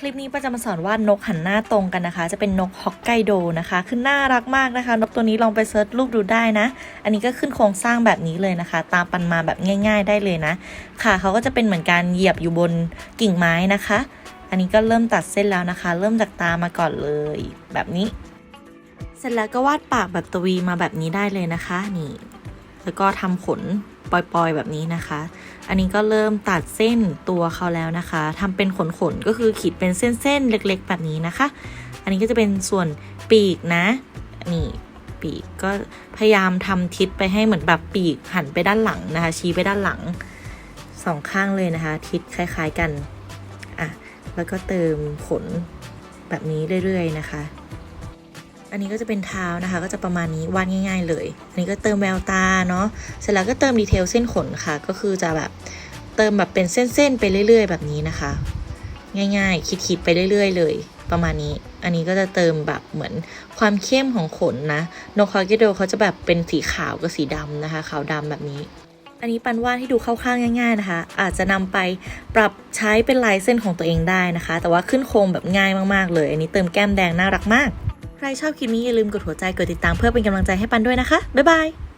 คลิปนี้ปันจะมาสอนว่านกหันหน้าตรงกันนะคะ จะเป็นนกฮอกไกโดนะคะคือน่ารักมากนะคะ นกตัวนี้ลองไปเซิร์ชรูปดูได้นะ อันนี้ก็ขึ้นโครงสร้างแบบนี้เลยนะคะ ตามปันมาแบบง่าย ๆ ได้เลยนะ ค่ะเขาก็จะเป็นเหมือนการเหยียบอยู่บนกิ่งไม้นะคะ อันนี้ก็เริ่มตัดเส้นแล้วนะคะ เริ่มจากตามาก่อนเลย แบบนี้ เสร็จแล้วก็วาดปากแบบตวีมาแบบนี้ได้เลยนะคะ นี่ แล้วก็ทำขน ปล่อยๆแบบนี้นะคะ อันนี้ก็เริ่มตัดเส้นตัวเขาแล้วนะคะทำเป็นขนๆก็คือขีดเป็นเส้นๆเล็ก ๆ แบบนี้นะคะ อันนี้ก็จะเป็นส่วนปีกนะนี่ปีกก็พยายามทำทิศไปให้เหมือนแบบปีกหันไปด้านหลังนะคะ ชี้ไปด้านหลังสองข้างเลยนะคะ ทิศคล้าย ๆกันอะแล้วก็เติมขนแบบนี้เรื่อยๆนะคะ อันนี้ก็จะเป็นเท้านะคะ ก็จะประมาณนี้วาดง่าย ๆ เลย อันนี้ก็เติมแววตาเนาะเสร็จแล้วก็เติมดีเทลเส้นขนค่ะ ก็คือจะแบบเติมแบบเป็นเส้นๆไปเรื่อย ๆ แบบนี้นะคะ ง่าย ๆ คิดๆไปเรื่อย ๆ เลย ประมาณนี้ อันนี้ก็จะเติมแบบเหมือนความเข้มของขนนะนกคาเกโดเขาจะแบบเป็นสีขาวกับสีดำนะคะ ขาวดำแบบนี้อันนี้ปันวาดให้ดูคร่าวๆง่าย ๆนะคะ อาจจะนำไปปรับใช้เป็นลายเส้นของตัวเองได้นะคะ แต่ว่าขึ้นโครงแบบง่ายมากๆเลย อันนี้เติมแก้มแดงน่ารักมาก ใครชอบคลิปนี้อย่าลืมกดหัวใจกดติดตามเพื่อเป็นกำลังใจให้ปันด้วยนะคะ บ๊ายบาย